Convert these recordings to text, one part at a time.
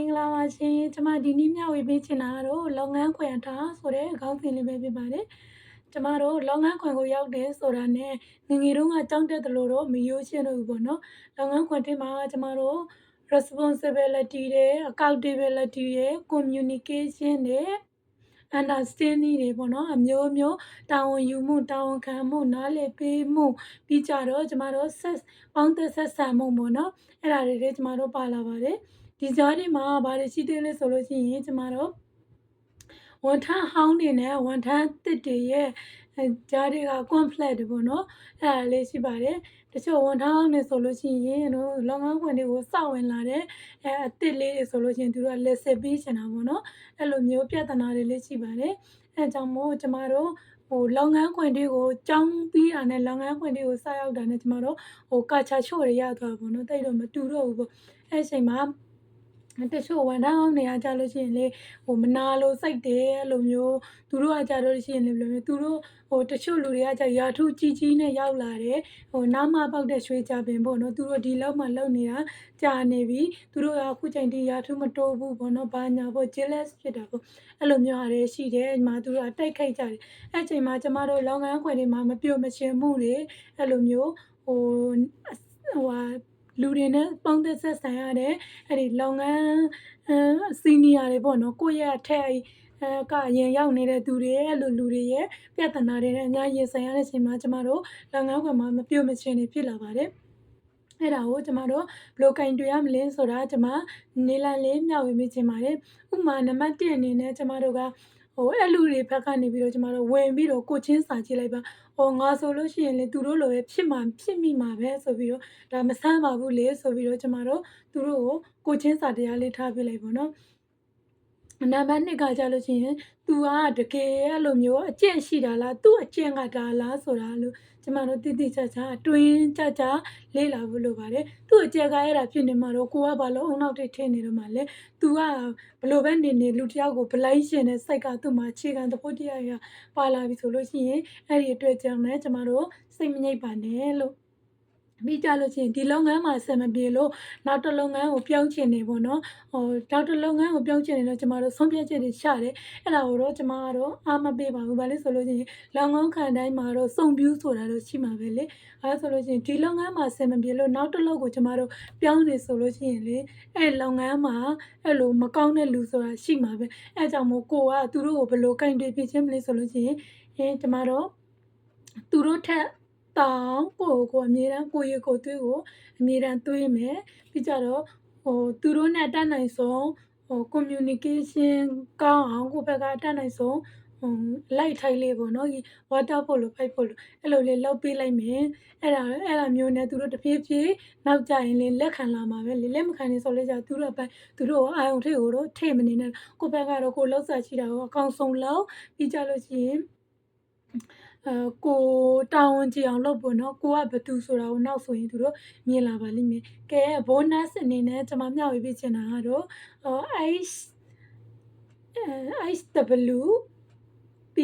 င်္ဂလာပါရှင်ကျမဒီနေ့မျှဝေပေးချင်တာကတော့လုပ်ငန်းခွင်ထားဆိုတဲ့အကောင်းစီလေးပဲဖြစ်ပါတယ်ကျမတို့လုပ်ငန်းခွင်ကိုရောက်တယ်ဆိုတာနဲ့ငယ်ငယ်တုန်းကကြောင်းတက်တယ်လို့တော့မရိုးရှင်းလို့ဘူးပေါ့နော်လုပ်ငန်းခွင်ထဲမှာကျမတို့ responsibility တွေ accountability တွေ communication တွေ understanding တွေပေါ့နော်အမျိုးမျိုးတာဝန်ယူမှုတာဝန်ခံမှုနားလည်ပေးမှုပြီးကြတော့ကျမတို့ဆက်ပေါင်းသက်ဆက်ဆံမှုပေါ့နော်အဲ့ဒါတွေလည်းကျမတို့ပါလာပါတယ် ဒီကြားထဲမှာဘာတွေရှိသေးလဲဆိုလို့ရှိရင်ကျမတို့ဝန်ထမ်းဟောင်းတွေနဲ့ဝန်ထမ်းတစ်တွေရဲ့ကြားတွေက conflict တွေပေါ့နော်အဲ့ဒါလေးရှိပါတယ်တချို့ဝန်ထမ်းဟောင်းတွေဆိုလို့ရှိရင်တို့လုပ်ငန်းခွင်တွေကိုစောင့်ဝင်လာတဲ့အဲအစ်စ်လေးတွေဆိုလို့ရှိရင်သူတို့ကလက်စစ်ပေးချင်တာပေါ့နော်အဲ့လိုမျိုးပြဿနာတွေလည်းရှိပါတယ်အဲကြောင့်မို့ကျမတို့ဟိုလုပ်ငန်းခွင်တွေကိုကြောင်းပြီးတာနဲ့လုပ်ငန်းခွင်တွေကိုစရောက်တာနဲ့ကျမတို့ဟိုကာချာချို့တွေရသွားပါတော့တိတ်တော့မတူတော့ဘူးပေါ့အဲ့အချိန်မှာ တချို့ဝန်ထမ်းဟောင်းတွေကကြာလို့ရှိရင်လေဟိုမနာလို့စိတ်တယ်အဲ့လိုမျိုးသူတို့ကကြာလို့ရှိရင်လေဘယ်လိုမျိုးသူတို့ဟိုတချို့လူတွေကကြာရာထူးကြီးကြီးနဲ့ရောက်လာတယ်ဟိုနားမပေါက်တဲ့ရွှေကြပင်ပေါ့နော်သူတို့ဒီလောက်မှလုံနေတာကြာနေပြီသူတို့ကအခုချိန်ထိရာထူးမတိုးဘူးပေါ့နော်ဘာညာပေါ့ jealous ဖြစ်တာပေါ့အဲ့လိုမျိုးဟာတွေရှိတယ်ဒီမှာသူတို့ကတိုက်ခိုက်ကြတယ်အဲ့ချိန်မှာကျမတို့လောင်ငန်းခွင်တွေမှာမပြုတ်မရှင်မှုတွေအဲ့လိုမျိုးဟိုဟိုဟာ လူတွေနဲ့ပေါင်းသက်ဆက်ဆံရတဲ့အဲ့ဒီလုပ်ငန်းစီနီယာတွေပေါ့နော်ကိုယ့်ရဲ့အထက်အဲကအရင်ရောက်နေတဲ့သူတွေအဲ့လိုလူတွေရဲ့ပြဿနာတွေနဲ့အများကြီးဆိုင်ရတဲ့အချိန်မှာကျမတို့လုပ်ငန်းခွင်မှာမပြုတ်မချင်းနေဖြစ်လာပါတယ်အဲ့ဒါကိုကျမတို့ဘယ်လိုကင်တွေ့ရမလဲဆိုတာကျမနေလန်လေးမျှဝေမိချင်ပါတယ်ဥပမာနံပါတ်1အနေနဲ့ကျမတို့က ဟိုအဲ့လူတွေဘက်ကနေပြီးတော့ကျမတို့ဝင်ပြီးတော့ကိုချင်းစာကြည့်လိုက်ပါဟိုငါဆိုလို့ရှိရင်လေသူတို့လိုပဲဖြစ်မှာဖြစ်မိမှာပဲဆိုပြီးတော့ဒါမဆန်းပါဘူးလေဆိုပြီးတော့ကျမတို့သူတို့ကိုကိုချင်းစာတရားလေးထားပြလိုက်ပေါ့နော် နံပါတ်2ကကြလို့ရှိရင် तू ကတကယ်အဲ့လိုမျိုးအကျင့်ရှိတာလားသူ့အကျင့်ကဒါလားဆိုတာလို့ကျမတို့တိတိကျကျအတွင်းကြကြလေ့လာဖို့လိုပါတယ်သူ့အကျင့်ကအဲ့ဒါဖြစ်နေမှာတော့ကိုကဘာလို့အုံနောက်တွေထင်းနေတော့မှလဲ तू ကဘလို့ပဲနေနေလူတယောက်ကိုဗလိုက်ရှင်တဲ့စိတ်ကသူ့မှာအခြေခံသဘောတရားရပါလာပြီဆိုလို့ရှိရင်အဲ့ဒီအတွက်ကြောင့်လည်းကျမတို့စိတ်မငြိပ်ပါနဲ့လို့ ပြီးကြလို့ချင်းဒီလုပ်ငန်းမှာဆက်မပြေလို့နောက်တစ်လုပ်ငန်းကိုပြောင်းချင်နေပေါ့နော်ဟိုနောက်တစ်လုပ်ငန်းကိုပြောင်းချင်နေတော့ကျမတို့ဆုံးဖြတ်ချက်တွေရှာတယ်အဲ့ဒါကိုတော့ကျမကတော့အားမပေးပါဘူးဘာလို့ဆိုလို့ချင်းလုပ်ငန်းခံတိုင်းမှာတော့စုံပြူးဆိုတာတော့ရှိမှာပဲလေအဲဆိုလို့ချင်းဒီလုပ်ငန်းမှာဆက်မပြေလို့နောက်တစ်လုပ်ကိုကျမတို့ပြောင်းနေဆိုလို့ချင်းလေအဲ့လုပ်ငန်းမှာအဲ့လိုမကောင်းတဲ့လူဆိုတာရှိမှာပဲအဲကြောင့်မို့ကိုကသူတို့ကိုဘယ်လိုကင်တွေဖြစ်ချင်းမလဲဆိုလို့ချင်းအင်းကျမတို့သူတို့ထက် တောင်းကိုကိုအမြဲတမ်းကိုရီကိုသွေးကိုအမြဲတမ်းသွေးမယ်ပြီးကြတော့ဟိုသူတို့နဲ့တတ်နိုင်ဆုံးဟို communication ကောင်းအောင်ကိုဘက်ကတတ်နိုင်ဆုံးဟိုလိုက်ထိုက်လေးပေါ့နော်ဒီ water ဖို့လို့ pipe ဖို့လို့အဲ့လိုလေးလောက်ပေးလိုက်မယ်အဲ့ဒါအဲ့ဒါမျိုးနဲ့သူတို့တဖြည်းဖြည်းနောက်ကြရင်လေလက်ခံလာမှာပဲလေလက်မခံနေဆိုလဲကြသူတို့ပဲသူတို့အာယုံထိတ်ကိုတော့ထိတ်မနေနဲ့ကိုဘက်ကတော့ကိုလောက်စားရှိတာကိုအကောင်ဆုံးလောက်ပြီးကြလို့ရှိရင် အဲကိုတာဝန်ကြည့်အောင်လုပ်ဖို့နော်ကိုကဘယ်သူဆိုတာကိုနောက်ဆိုရင်သူတို့မြင်လာပါလိမ့်မယ်ကဲ bonus အနေနဲ့ကျွန်မမျှဝေပေးချင်တာကတော့ ice ISW P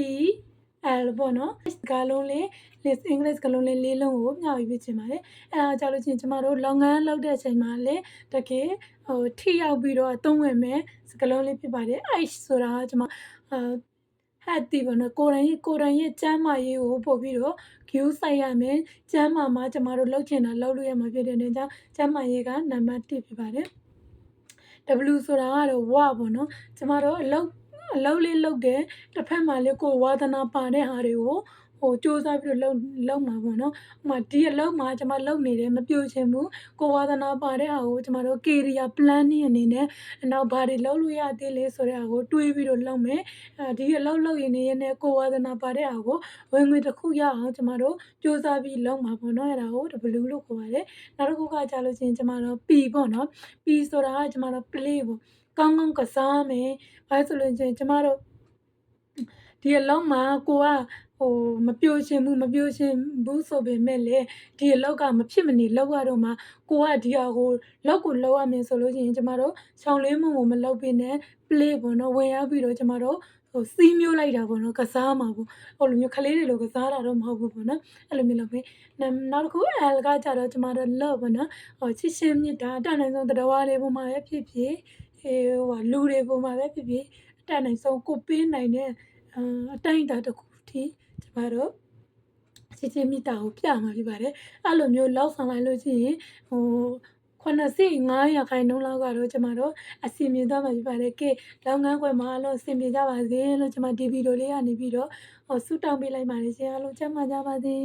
L ပေါ့နော်ကလုံးလေး list English ကလုံးလေးလေးလုံးကိုမျှဝေပေးချင်ပါတယ်အဲဒါကြောင့်လို့ချင်းကျမတို့လုပ်ငန်းလုပ်တဲ့အချိန်မှာလည်းတကယ်ဟိုထိရောက်ပြီးတော့အသုံးဝင်မယ်စကလုံးလေးဖြစ်ပါတယ် ice ဆိုတာကကျမအာ ဟတ်တီပေါ့နော်ကိုရန်ရဲ့ကိုရန်ရဲ့ကျမ်းမာရေးကိုပို့ပြီးတော့ view ဆိုင်ရမယ်ကျမ်းမာမှာကျမတို့လုပ်ချင်တာလုပ်လို့ရမှာဖြစ်တဲ့အတွက်ကြောင့်ကျမ်းမာရေးကနံပါတ်1ဖြစ်ပါတယ် W ဆိုတာကတော့ဝပေါ့နော်ကျမတို့အလုပ်အလုပ်လေးလုပ်တယ်တစ်ဖက်မှာလေးကိုဝါသနာပါတဲ့ဟာတွေကို ဟိုစူးစမ်းပြီးတော့လုံလုံမှာပေါ့နော်။ဥပမာဒီအလုပ်မှာကျွန်မလုပ်နေတယ်မပြိုချင်ဘူး။ကိုဝါသနာပါတဲ့ဟာကိုကျွန်မတို့ career planning အနေနဲ့နောက်ဘာတွေလုပ်လို့ရသေးလဲဆိုတဲ့ဟာကိုတွေးပြီးတော့လုပ်မယ်။အဲဒီအလုပ်လုပ်ရင်လည်းနဲ့ကိုဝါသနာပါတဲ့ဟာကိုဝင်ငွေတစ်ခုရအောင်ကျွန်မတို့စူးစမ်းပြီးလုပ်မှာပေါ့နော်။အဲ့ဒါကို W လို့ခေါ်ပါတယ်။နောက်တစ်ခုကကြာလို့ချင်းကျွန်မတို့ P ပေါ့နော်။ P ဆိုတာကကျွန်မတို့ play ပေါ့။ကောင်းကောင်းကစားမယ်။ဘာလို့ဆိုလို့ချင်းကျွန်မတို့ ဒီအလုံးမှာကိုကဟိုမပြိုရှင်ဘူးမပြိုရှင်ဘူးဆိုပေမဲ့လည်းဒီအလောက်ကမဖြစ်မနေလောက်ရတော့မှကိုကဒီဟာကိုလောက်ကိုလောက်ရမယ်ဆိုလို့ရှိရင်ကျမတို့ချောင်းလေးမှုကိုမလောက်ပြီးနဲ့ play ပေါ့နော်ဝင်ရောက်ပြီးတော့ကျမတို့ဟိုစီးမျိုးလိုက်တာပေါ့နော်ကစားမှာပေါ့ဟိုလိုမျိုးခလေးတွေလိုကစားတာတော့မဟုတ်ဘူးပေါ့နော်အဲ့လိုမျိုးလုပ်ပေးနောက်တစ်ခု L ကကြတော့ကျမတို့ love ပေါ့နော်ဟိုချစ်ချင်းမြတ်တာအတနိုင်ဆုံးတရားလေးပေါ်မှာဖြစ်ဖြစ်အေးဟိုဟာလူတွေပုံမှာပဲဖြစ်ဖြစ်အတက်နိုင်ဆုံးကိုပေးနိုင်တဲ့ အာအတိုင်းအတာတစ်ခုထိကျမတို့ချစ်ချင်းမြတ်တာကိုပြမှာဖြစ်ပါတယ်အဲ့လိုမျိုးလောက်ဆောင်လိုက်လို့ရှိရင်ဟို85ရာခိုင်နှုန်းလောက်ကတော့ကျမတို့အစီအမြင်သွားမှာဖြစ်ပါတယ်ကဲလုပ်ငန်းခွင်မှာအလို့အစီအမြင်ကြပါစေလို့ကျမဒီဗီဒီယိုလေးကနေပြီးတော့ဟိုဆူတောင်းပေးလိုက်ပါတယ်ရှင်အားလုံးကျမ်းမာကြပါစေ